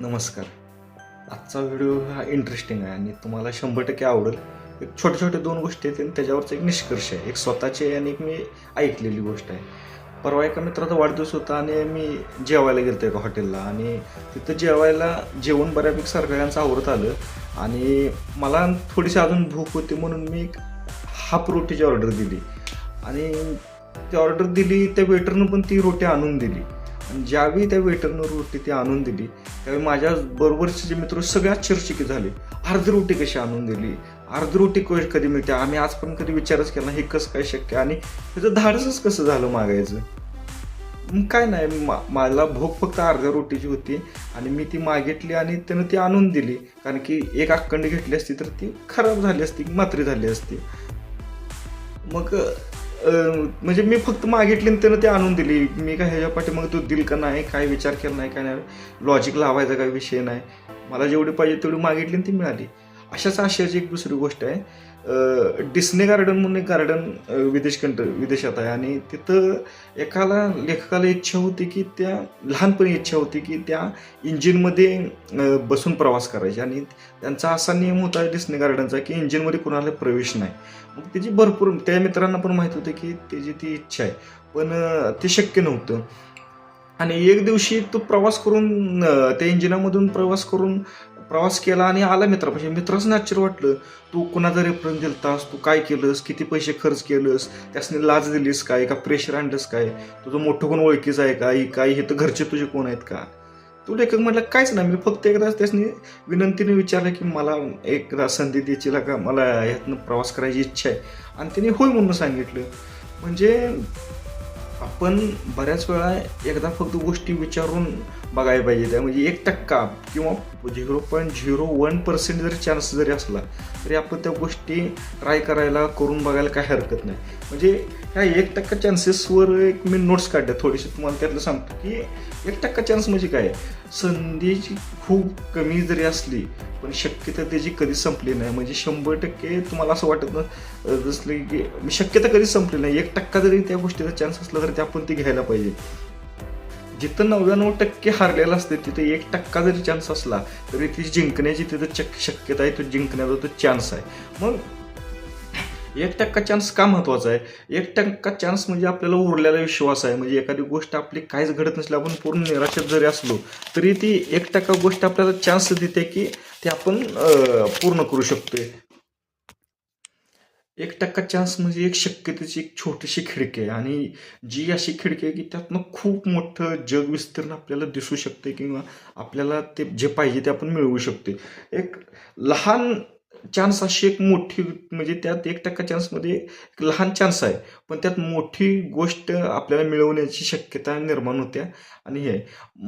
नमस्कार. आजचा व्हिडिओ हा इंटरेस्टिंग आहे आणि तुम्हाला शंभर टक्के आवडेल. एक छोट्या छोट्या दोन गोष्टी आहेत आणि त्याच्यावरचा एक निष्कर्ष आहे. एक स्वतःची आणि एक मी ऐकलेली गोष्ट आहे. परवा एका मित्राचा वाढदिवस होता आणि मी जेवायला गेलो एका हॉटेलला आणि तिथं जेवायला जेवण बऱ्यापैकी सगळ्यांचं आवडत आलं आणि मला थोडीशी अजून भूक होती म्हणून मी एक हाफ रोटीची ऑर्डर दिली. आणि ती ऑर्डर दिली त्या वेटरनं पण ती रोटी आणून दिली. आणि ज्यावेळी त्या वेटरनं रोटी ती आणून दिली त्यावेळी माझ्या बरोबरचे जे मित्र सगळ्यात आश्चर्यचकित झाले. अर्धी रोटी कशी आणून दिली? अर्धी रोटी कधी मिळते? आम्ही आज पण कधी विचारच केला हे कसं काय शक्य आणि त्याचं धाडसच कसं झालं मागायचं? मग काय नाही मा- मला भूक फक्त अर्ध्या रोटीची होती आणि मी ती मागितली आणि त्यानं ती आणून दिली. कारण की एक अखंड घेतली असती तर ती खराब झाली असती मात्री झाली असती. मग म्हणजे मी फक्त मागितली आणि त्यानं ती आणून दिली. मी काय ह्याच्या पाठी मग तू दिल का नाही काय विचार केला नाही काय नाही लॉजिक लावायचा काही विषय नाही. मला जेवढी पाहिजे तेवढी मागितली आणि ती मिळाली. अशाच आशयाची एक दुसरी गोष्ट आहे. डिस्ने गार्डन म्हणून एक गार्डन विदेश कंट विदेशात आहे. आणि तिथं एकाला लेखकाला इच्छा होती की त्या लहानपणी इच्छा होती की त्या इंजिनमध्ये बसून प्रवास करायचे. आणि त्यांचा असा नियम होता डिस्ने गार्डनचा की इंजिनमध्ये कुणाला प्रवेश नाही. मग त्याची भरपूर त्या मित्रांना पण माहीत होतं की त्याची ती इच्छा आहे. पण ते शक्य नव्हतं. आणि एक दिवशी तो प्रवास करून त्या इंजिनामधून प्रवास करून प्रवास केला आणि आला मित्रापाशी म्हणजे मित्राचं आश्चर्य वाटलं तू कुणाचा रेफरन्स दिलतास? तू काय केलंस? किती पैसे खर्च केलंस? त्यासनी लाज दिलीस काय? का प्रेशर आणलंस काय? तुझं मोठं कोण ओळखीचं आहे का? ही काय? हे तर घरचे तुझे कोण आहेत का? तू लेखक म्हटलं काहीच नाही. मी फक्त एकदा त्यासनी विनंतीने विचारलं की मला एकदा संधी द्यायची का? मला ह्यातनं प्रवास करायची इच्छा आहे. आणि त्याने होय म्हणून सांगितलं. म्हणजे आपण बऱ्याच वेळा एकदा फक्त गोष्टी विचारून बघायला पाहिजे. त्या म्हणजे एक टक्का किंवा zero point zero one percent जरी चान्स जरी असला तरी आपण त्या गोष्टी ट्राय करायला करून बघायला काही हरकत नाही. म्हणजे ह्या एक टक्का चान्सेसवर एक मी नोट्स काढल्या थोडीशी तुम्हाला त्यातलं सांगतो की एक टक्का चान्स म्हणजे काय? संधीची खूप कमी जरी असली पण शक्यता त्याची कधी संपली नाही. म्हणजे शंभर टक्के तुम्हाला असं वाटत ना की शक्यता कधी संपली नाही. एक टक्का जरी त्या गोष्टीचा चान्स असला तरी ते आपण ती घ्यायला पाहिजे. जिथं नव्याण्णव टक्के हारलेला असते तिथे एक टक्का जरी चान्स असला तरी ती जिंकण्याची तिथं चक शक्यता आहे तो जिंकण्याचा तो चान्स आहे. मग एक टक्का चान्स का महत्त्वाचा आहे? एक टक्का चान्स म्हणजे आपल्याला उरलेला विश्वास आहे. म्हणजे एखादी गोष्ट आपली काहीच घडत नसली आपण पूर्ण निराशेत जरी असलो तरी ती एक टक्का गोष्ट आपल्याला चान्स देते की ते आपण पूर्ण करू शकतोय. एक टक्का चान्स म्हणजे एक शक्यतेची एक छोटीशी खिडकी आहे. आणि जी अशी खिडकी आहे की त्यातनं खूप मोठं जग विस्तीर्ण आपल्याला दिसू शकते किंवा आपल्याला ते जे पाहिजे ते आपण मिळवू शकते एक लहान चान्स अशी एक मोठी म्हणजे त्यात एक टक्का चान्समध्ये एक लहान चान्स आहे. पण त्यात मोठी गोष्ट आपल्याला मिळवण्याची शक्यता निर्माण होत्या आणि हे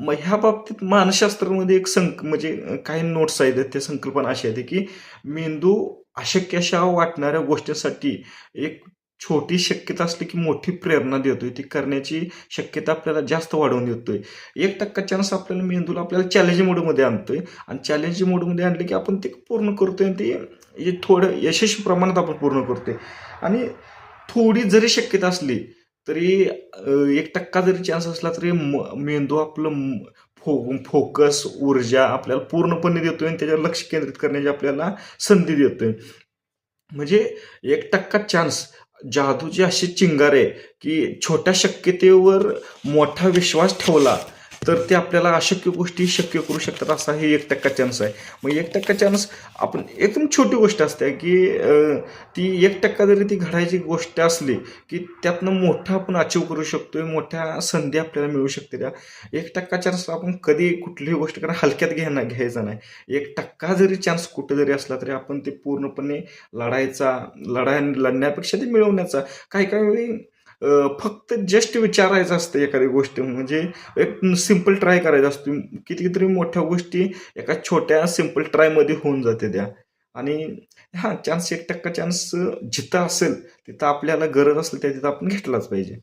मग ह्या बाबतीत मानसशास्त्रामध्ये एक संक म्हणजे काही नोट्स आहेत त्या संकल्पना अशी आहे की मेंदू अशक्य अशा वाटणाऱ्या गोष्टींसाठी एक छोटी शक्यता असली की मोठी प्रेरणा देतोय. ती करण्याची शक्यता आपल्याला जास्त वाढवून देतोय. एक टक्का चान्स आपल्याला मेंदूला आपल्याला चॅलेंज मोडमध्ये आणतोय. आणि चॅलेंज मोडमध्ये आणले की आपण ते पूर्ण करतोय आणि ते थोडं यशस्वी प्रमाणात आपण पूर्ण करतोय. आणि थोडी जरी शक्यता असली तरी एक टक्का जरी चान्स असला तरी म- मेंदू आपलं फो फोकस ऊर्जा आपल्याला पूर्णपणे देतोय आणि त्याच्यावर लक्ष केंद्रित करण्याची आपल्याला संधी देतोय. म्हणजे एक टक्का चान्स जादूची अशी चिंगार आहे की छोट्या शक्यतेवर मोठा विश्वास ठेवला तर ते आपल्याला अशक्य गोष्टी शक्य करू शकतात असा हे एक टक्का चान्स आहे. मग एक टक्का चान्स आपण एकदम छोटी गोष्ट असते की ती एक टक्का जरी ती घडायची गोष्ट असली की त्यातनं मोठं आपण अचीव करू शकतो मोठ्या संधी आपल्याला मिळू शकते त्या. एक टक्का चान्स आपण कधी कुठलीही गोष्ट करा हलक्यात घेणार घ्यायचा नाही. एक टक्का जरी चान्स कुठं जरी असला तरी आपण ते पूर्णपणे लढायचा लढाय लढण्यापेक्षा ते मिळवण्याचा. काही काही वेळी फक्त जस्ट विचारायचं असतं एखादी गोष्ट. म्हणजे एक सिंपल ट्राय करायचं असतो. कितीतरी मोठ्या गोष्टी एका छोट्या सिंपल ट्रायमध्ये होऊन जाते त्या. आणि हां चान्स एक टक्का चान्स जिथं असेल तिथं आपल्याला गरज असेल त्या तिथं आपण घेतलाच पाहिजे.